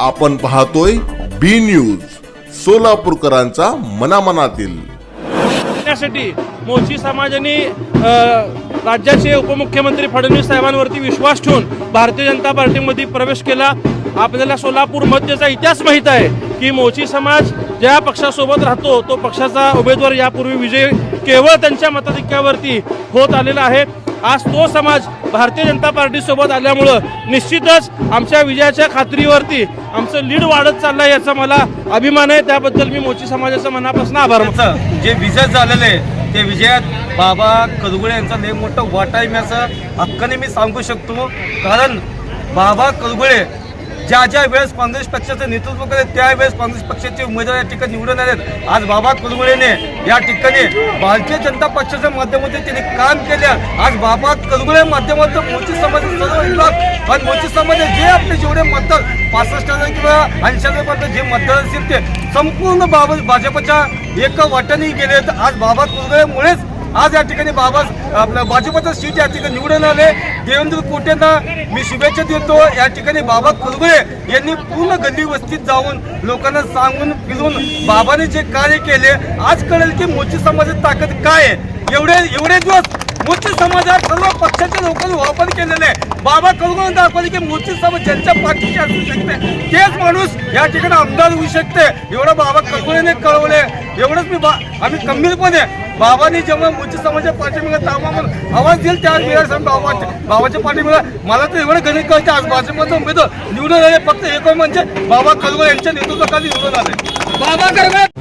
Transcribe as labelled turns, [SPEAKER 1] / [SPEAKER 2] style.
[SPEAKER 1] आपण पाहतोय बी न्यूज सोलापूरकरांचा मनामनातील.
[SPEAKER 2] त्यासाठी मोची समाजाने राज्याचे उपमुख्यमंत्री फडणवीस साहेबांवरती विश्वास ठेवून भारतीय जनता पार्टीमध्ये प्रवेश केला. आपल्याला सोलापूर मध्यचा इतिहास माहीत आहे की मोची समाज ज्या पक्षासोबत राहतो तो पक्षाचा उमेदवार यापूर्वी विजय केवळ त्यांच्या मताधिक्यावरती होत आलेला आहे. आज तो समाज भारतीय जनता पार्टीसोबत आल्यामुळं निश्चितच आमच्या विजयाच्या खात्रीवरती आमचं लीड वाढत चाललं आहे याचा मला अभिमान आहे त्याबद्दल मी मोची समाजाचं मनापासून आभार मानतो.
[SPEAKER 3] जे विजय झालेलं आहे ते विजयात बाबा कदगुळे यांचा लय मोठं वाटा आहे मी असं हक्काने मी सांगू शकतो कारण बाबा कदगुळे ज्या ज्या वेळेस काँग्रेस पक्षाचं नेतृत्व करेल त्यावेळेस काँग्रेस पक्षाचे उमेदवार या ठिकाणी निवडून आलेत. आज बाबा कुलगुळेने या ठिकाणी भारतीय जनता पक्षाच्या माध्यमातून त्यांनी काम केलं. आज बाबा कुलगुळे माध्यमातून मोठी समाज सर्व आणि मोठी समाज जे आपले जेवढे मतदार पासष्ट हजार किंवा ऐंशी हजारपर्यंत जे मतदार असतील ते संपूर्ण बाबा भाजपच्या एका वाट्याने गेले तर आज बाबा कुलगुळेमुळेच आज या ठिकाणी बाबा आपलं भाजपचं सीट या ठिकाणी निवडून आले. देवेंद्र कोटेंना मी शुभेच्छा देतो. या ठिकाणी बाबा कुलगुळे यांनी पूर्ण गल्ली वस्तीत जाऊन लोकांना सांगून फिरून बाबाने जे कार्य केले आज कळेल की मोठी समाजाची ताकद काय आहे. एवढे एवढे दिवस मोठी समाजात सर्व पक्षाच्या लोकांनी वापर केलेले आहे. बाबा करून दाखवले की मोठी समाज ज्यांच्या पाठीशी असू शकते तेच माणूस या ठिकाणी आमदार होऊ शकते. एवढं बाबा कळवळेने कळवले. एवढंच मी बा आम्ही गंभीरपणे बाबांनी जेव्हा मोठी समाजाच्या पाठीमागे थांबा म्हणून आवाज दिल त्या वेळेस बाबाच्या बाबाच्या पाठीमागे मला तर एवढं गणित कळते आज भाजपचा उमेदवार निवडून आले फक्त एक म्हणजे बाबा कळवळे यांच्या नेतृत्वाखाली निवडून आले. बाबा कळवळे